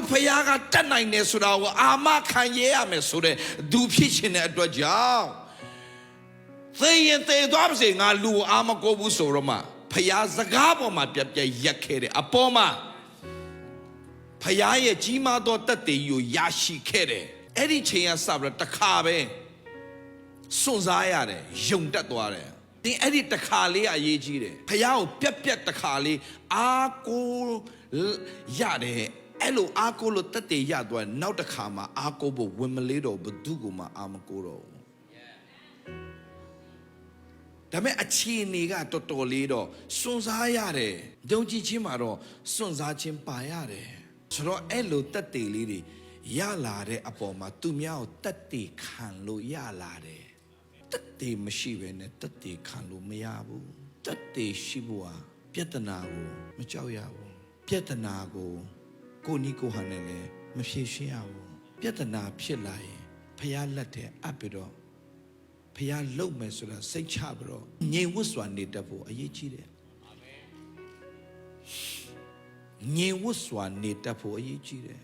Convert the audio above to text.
တို့ဖခင်ကတတ်နိုင်တယ်ဆိုတာကိုအာမခံရရမယ်ဆိုတဲ့သူဖြစ်ခြင်းတဲ့အတွက်ကြောင့်သေရင်သေသွားပါစေငါလူကိုအာမကိုဘူးဆိုတော့မှဖခင်စကားပေါ်မှာပြက်ပြက်ရက်ခဲ့တယ်အပေါ်မှာဖခင်ရဲ့ကြီးမားသောတတ်တည်ကိုရရှိခဲ့တယ်အဲ့ဒီချိန်ကစပြီးတော့တစ်ခါပဲစွန့်စားရတယ်ယုံတက်သွားတယ်ဒီအဲ့ဒီတစ်ခါလေးအရေးကြီးတယ်ဖခင်ကိုပြက်ပြက်တစ်ခါလေးအာကိုရတယ် အဲ့လိုအာကိုလို့တက်တည်ရသွားရင်နောက်တစ်ခါမှာအာကိုဖို့ဝင်မလေးတော့ဘယ်သူ့ကိုမှအာမကိုတော့ဘူးဒါပေမဲ့အခြေအနေကတော်တော်လေးတော့စွန့်စားရတယ်။ဒုံကြည့်ချင်းမှာတော့စွန့်စားခြင်းပါရတယ်။ဆိုတော့အဲ့လိုတက်တေလေးတွေရလာတဲ့အပေါ်မှာသူများကိုတက်တေခံလို့ရလာတယ်။တက်တေမရှိဘဲနဲ့တက်တေခံလို့မရဘူး။တက်တေရှိဖို့ဟာပြဿနာကိုမကြောက်ရဘူး။ပြဿနာကို ကိုနီကိုဟန်နဲ့လည်းမဖြေရှင်းရဘူး။ပြဿနာဖြစ်လာရင်ဖះလက်ထဲအပ်ပြီးတော့ဖះလုံမယ်ဆိုတာစိတ်ချပြီးတော့ငြိမ်ဝတ်စွာနေတတ်ဖို့အရေးကြီးတယ်ငြိမ်ဝတ်စွာနေတတ်ဖို့အရေးကြီးတယ်